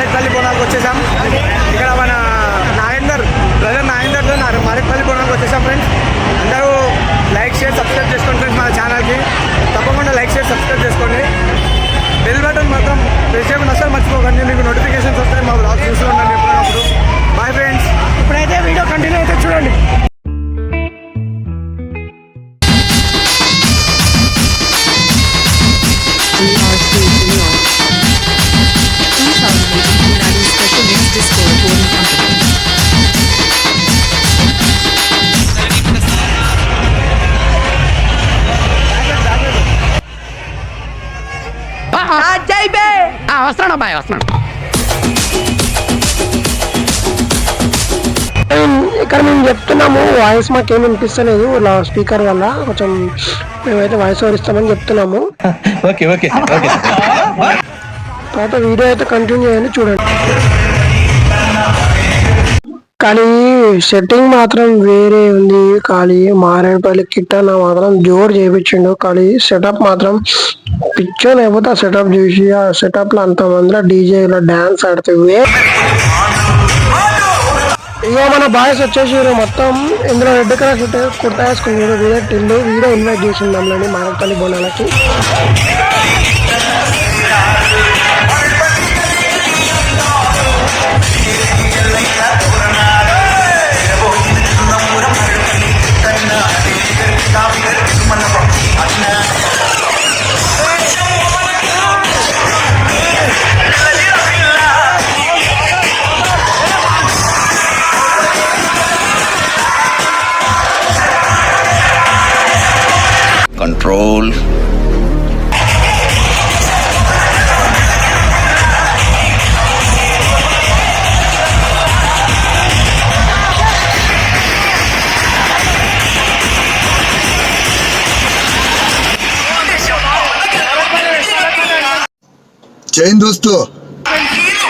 మారేట్పల్లి బోనాలకు వచ్చేసాం. ఇక్కడ మన నాగేందర్ బ్రదర్ నాగేందర్తో మారేట్పల్లి బోనాలకు వచ్చేసాం ఫ్రెండ్స్ అందరూ లైక్ షేర్ సబ్స్క్రైబ్ చేసుకోండి ఫ్రెండ్స్ మన ఛానల్కి తప్పకుండా లైక్ షేర్ సబ్స్క్రైబ్ చేసుకోండి. బెల్ బటన్ మాత్రం ప్రెస్ చేయకుండా అసలు మర్చిపోకండి. మీకు నోటిఫికేషన్స్ వస్తాయి మా బ్లాగ్ చూస్తూ ఉండండి ఎప్పుడప్పుడు బాయ్ ఫ్రెండ్స్ ఇప్పుడైతే వీడియో కంటిన్యూ అయితే చూడండి. వస్తున్నాడు అబ్బాయి వస్తున్నాడు ఇక్కడ మేము చెప్తున్నాము వాయిస్ మాకేం వినిపిస్తలేదు ఇలా స్పీకర్ వల్ల. కొంచెం మేమైతే వాయిస్ ఓవర్ ఇస్తామని చెప్తున్నాము. ఓకే ఓకే ఓకే తర్వాత వీడియో అయితే కంటిన్యూ చేయండి చూడండి. కానీ సెట్టింగ్ మాత్రం వేరే ఉంది. కానీ మారేడుపల్లి కిట్ అన్న మాత్రం జోరు చేయించిండు కానీ సెటప్ మాత్రం పిచ్చో లేకపోతే ఆ సెటప్ చూసి ఆ సెటప్లో అంతమంది డీజే డాన్స్ ఆడితే ఇక మన బాయ్స్ వచ్చేసి మొత్తం. ఇందులో రెడ్ కలర్ షర్ట్ కుర్తా వేసుకున్నాడు వీడియో టిల్లు వీడియో ఇన్వైట్ చేసింది మమ్మల్ని మారేడుపల్లి బోనాలకి. காவிகள் Chain, dosto. Tranquilo.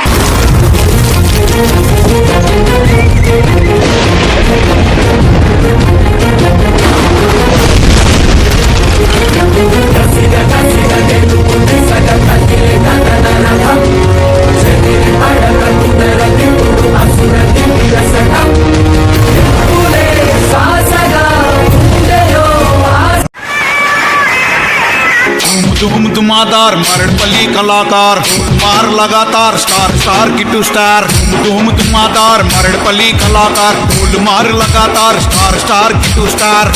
मुझ हम मरण पली कलाकार, मार लगातार, स्टार स्टार की टू स्टार। मुझ हम मरण पली कलाकार मार लगातार, स्टार स्टार की टू स्टार।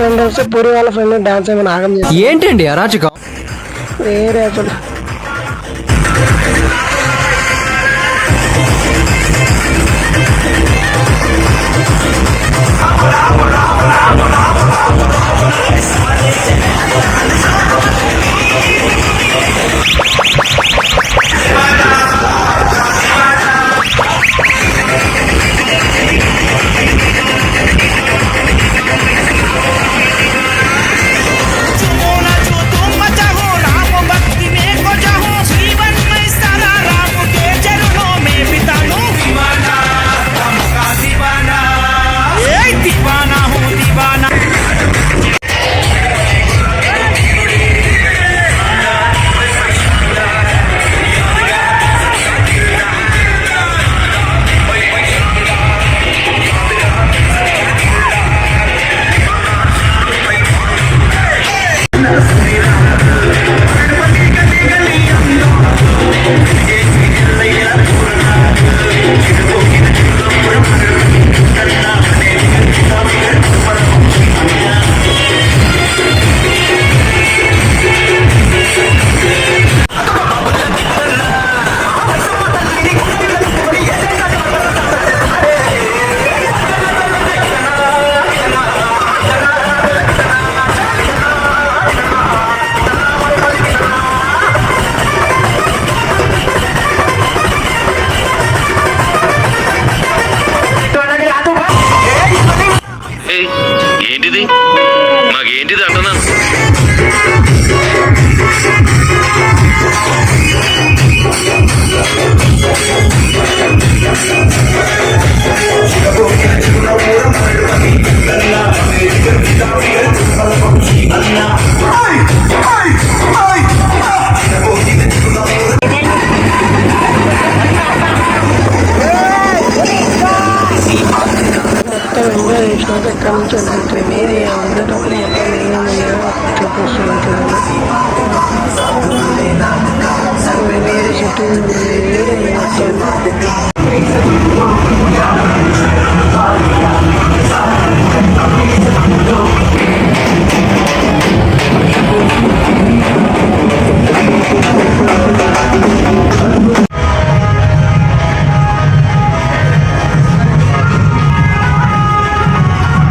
ఫ్రెండ్ వస్తే పూరి వాళ్ళ ఫ్రెండ్ డాన్స్ ఏమైనా ఆగం చేసి ఏంటండి అరాచకం? వేరే అసలు.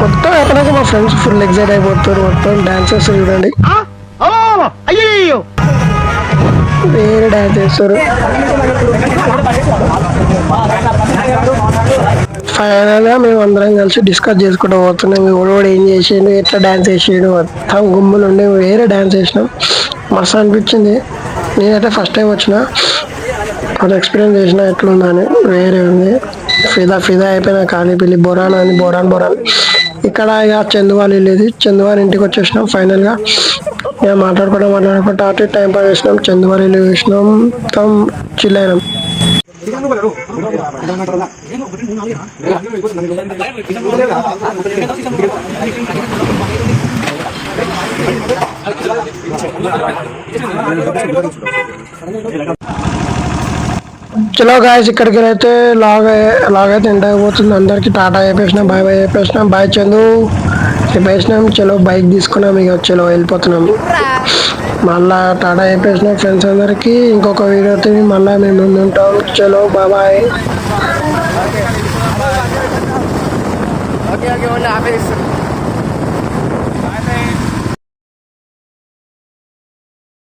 మొత్తం ఎక్కడ మా ఫ్రెండ్స్ ఫుల్ ఎగ్జైట్ అయిపోతారు మొత్తం డాన్సర్స్ చూడండి. వేరే డాన్స్ చేస్తారు. ఫైనల్గా మేము అందరం కలిసి డిస్కస్ చేసుకుంటూ పోతున్నాం. ఎవడోడు ఏం చేసిండు ఎట్లా డ్యాన్స్ చేసిండు మొత్తం గుమ్ములు ఉండే వేరే డ్యాన్స్ చేసినాం. మస్తు అనిపించింది. నేనైతే ఫస్ట్ టైం వచ్చిన. అది ఎక్స్పీరియన్స్ చేసిన ఎట్లుందని వేరే ఉంది. ఫిదా ఫిదా అయిపోయిన కానీ పిల్లి బొరాన్ అని బొరాన్ బొరాన్. ఇక్కడ ఇక చందువాలి వెళ్ళేది చందువాలి ఇంటికి వచ్చేసినాం ఫైనల్గా. ఇక మాట్లాడుకుంటాం మాట్లాడుకుంటా అటు టైం పాస్ చేసినాం. చందువాలి వేసినాం మొత్తం చిల్ అయినాం. చలో గాయస్ ఇక్కడికి అయితే లాగ్ లాగైతే లాగ్ అయితే ఎండ్ అయిపోతుంది అందరికి టాటా చెప్పేసినాం బాయ్ బాయ్ చెప్పేసినాం బాయ్ చందు చెప్పేసినాం చలో బైక్ తీసుకున్నాం ఇక చలో వెళ్ళిపోతున్నాం మళ్ళా టాటా చెప్పేసినాం ఫ్రెండ్స్ అందరికి ఇంకొక వీడియో తిని మళ్ళీ మేము ఉంటాం చలో బాయ్ బాయ్ ఓకే ఓకే